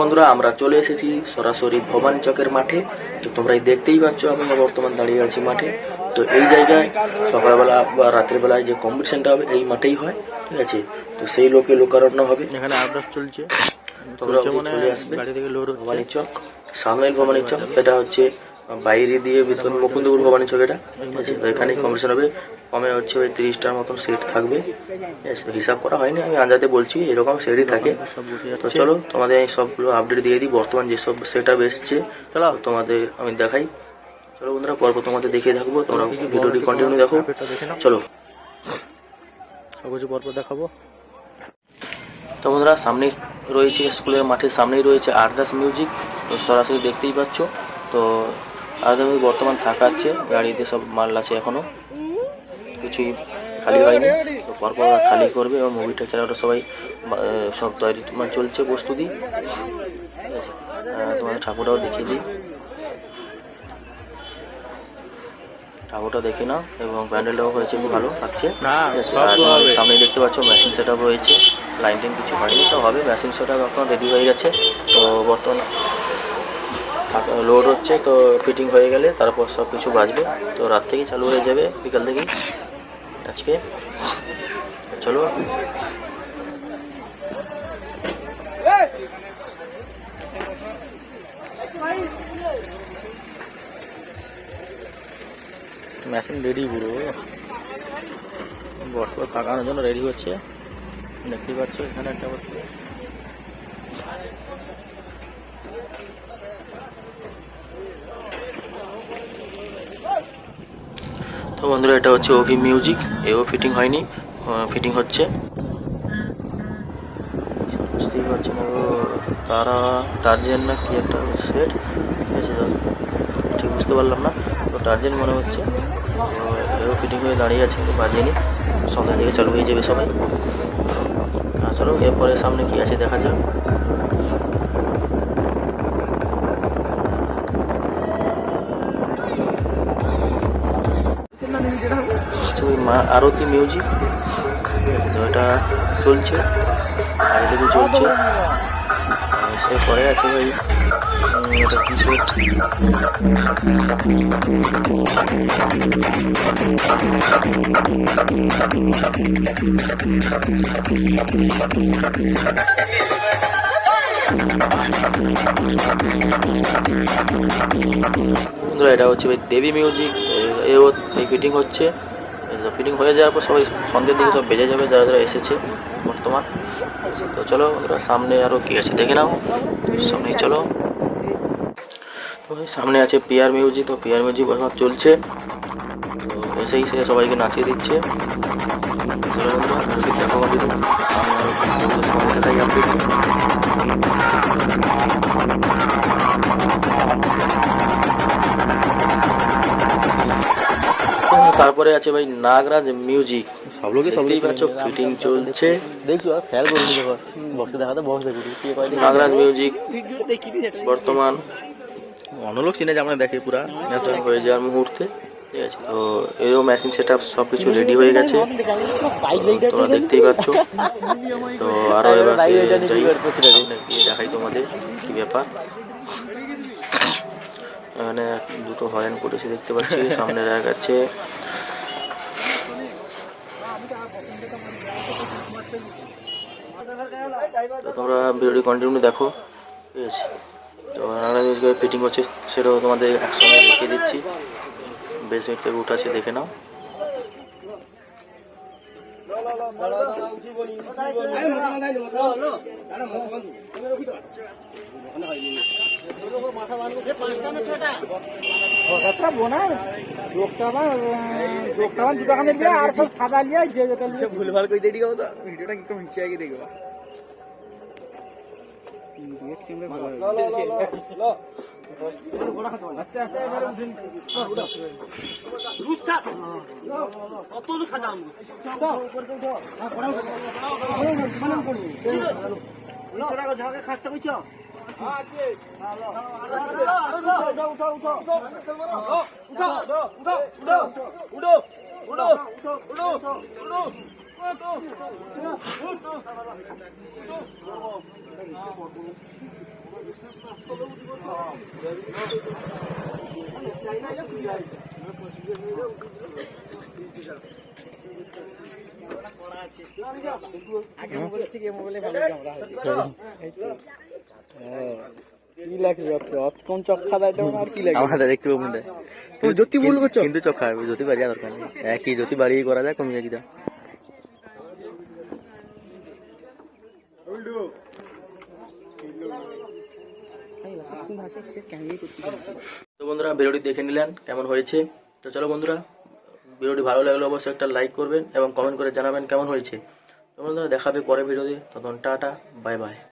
বন্ধুরা আমরা চলে এসেছি সরাসরি ভবানী চকের মাঠে। তো তোমরা দেখতেই পাচ্ছ আমি বর্তমান দাঁড়িয়ে আছি মাঠে। তো এই জায়গায় সকালবেলা বা রাতের বেলায় যে কম্পিটিশনটা হবে এই মাঠেই হয় ঠিক আছে? তো সেই লোকে লোকারণ্য হবে। এখানে আবদাস চলছে। তোমরা চলছে মানে চলে আসবে ভবানী চক সামনের ভবানী চক এটা হচ্ছে বাইরে দিয়ে ভিতর মুকুন্দপুর ভবানী চক এটা ঠিক আছে তো এখানেই কম্পিটিশন হবে। কমে হচ্ছে ওই তিরিশটার মতন সেট থাকবে। হিসাব করা হয়নি। আমি আন্দাজে বলছি এরকম সেটই থাকে। তো চলো তোমাদের এই সবগুলো আপডেট দিয়ে দিই। বর্তমান যেসব সেট আপ এসছে চলো। তোমাদের আমি দেখাই। চলো বন্ধুরা পর্ব তোমাদের দেখিয়ে থাকব। তোমরা ভিডিওটি কন্টিনিউ দেখো। চলো। সব কিছু পরপর দেখাবো। তো বন্ধুরা সামনেই রয়েছে স্কুলের মাঠের সামনেই রয়েছে আরদাস মিউজিক। তো সরাসরি দেখতেই পাচ্ছ। তো মিউজিক বর্তমান থাকা আছে গাড়িতে সব মাল আছে এখনও। কিছুই খালি হয়নি পরপর খালি করবে এবং মুভিটা ছাড়া ওরা সবাই সব তৈরি মানে চলছে প্রস্তুতি। তোমাদের ঠাকুরটাও দেখিয়ে দিই। ঠাকুরটা দেখে নাও এবং প্যান্ডেলটাও হয়েছে খুব ভালো লাগছে। সামনে দেখতে পাচ্ছ মেশিন সেট রয়েছে। লাইন টাইন কিছু হয়নি সব হবে। মেশিন সেট এখন রেডি হয়ে গেছে। তো বর্তমান লোড হচ্ছে, তো ফিটিং হয়ে গেলে তারপর সব কিছু বাজবে। তো রাত থেকেই চালু হয়ে যাবে, বিকাল থেকেই। আজকে চলো। মেশিন রেডি পুরো। বর্ষা থাকানোর জন্য রেডি হচ্ছে। দেখতেই পাচ্ছ এখানে একটা বস্তু। তো বন্ধুরা, এটা হচ্ছে ওভি মিউজিক এও ফিটিং হয়নি। ফিটিং হচ্ছে। বুঝতেই পারছেন ও তারা টার্জেন না কি একটা সেট ঠিক আছে ঠিক, বুঝতে পারলাম না। তো টার্জেন মনে হচ্ছে। এও ফিটিং হয়ে দাঁড়িয়ে আছে, কিন্তু বাজেনি। সন্ধ্যা থেকে চালু হয়ে যাবে সবাই। চলো, এরপরে সামনে কি আছে দেখা যাক। ওই মা আরতি মিউজিক এটা চলছে আগে চলছে। সে পরে আছে ভাই এটা হচ্ছে দেবী মিউজিক এও ফিটিং হচ্ছে। ফিটিং হয়ে যাওয়ার পর সবাই সন্ধ্যের দিকে সব বেজে যাবে, যারা যারা এসেছে বর্তমান। তো চলো ওরা সামনে আরও কী আছে দেখে নাও। সামনেই চলো। তো সামনে আছে পিয়ার মিউজিক তো পিয়ার মিউজিক এখন চলছে। তো এসেই সে সবাইকে নাচিয়ে দিচ্ছে। চলো দেখো continue। সামনে তারপরে আছে ভাই নাগরাজ মিউজিক সব লোকই সব দেখতেই পাচ্ছ ফিটিং চলছে। দেখছ আর খেয়াল করুন দেখো বক্সে দেখাতে বক্স দেখো নাগরাজ মিউজিক বর্তমান। অন্য লোক চিনে যে আমরা দেখে পুরা। ন্যাশনাল হয়ে যাওয়ার মুহূর্তে। ঠিক আছে তো এরও মেশিন সেট আপ সব কিছু রেডি হয়ে গেছে। তোমরা দেখতেই পাচ্ছ। তো আরও এবার দেখাই তোমাদের কি ব্যাপার। এখানে দুটো হরেন করেছে দেখতে পাচ্ছি। সামনে র্যাক আছে। তো তোমরা ভিডিওটি কন্টিনিউ দেখো। ঠিক আছে? তো নানা ফিটিং হচ্ছে সেটাও তোমাদের একসঙ্গে দেখিয়ে দিচ্ছি। বেশ মিনিট থেকে উঠাচ্ছে দেখে নাও। একটা বোনার লোকটা আমার লোকটা আমার দুটো খানে দিয়ে আর সব সাদা লিয়ে যে যেটা লিয়ে ভুলভাল করে দিয়ে তো ভিডিওটা কি মিশে আগে দেখবা মোবাইলে ভালো ক্যামেরা কি লাগবে অত? অত কোন চক্কা দেয় তখন আর কি লাগবে? আমাদের দেখতে পাবো তুমি জ্যোতি ভুল করছ? কিন্তু চোখা জ্যোতি বাড়িয়ে দরকার নেই। একই জ্যোতি বাড়িয়ে করা যায় কমিয়ে দিতা তো বন্ধুরা, ভিডিওটি দেখে নিলেন কেমন হয়েছে। তো চলো বন্ধুরা, ভিডিওটি ভালো লাগলে অবশ্যই একটা লাইক করবেন এবং কমেন্ট করে জানাবেন কেমন হয়েছে। তো বন্ধুরা দেখাবে পরে ভিডিওতে। তখন টাটা, বাই বাই।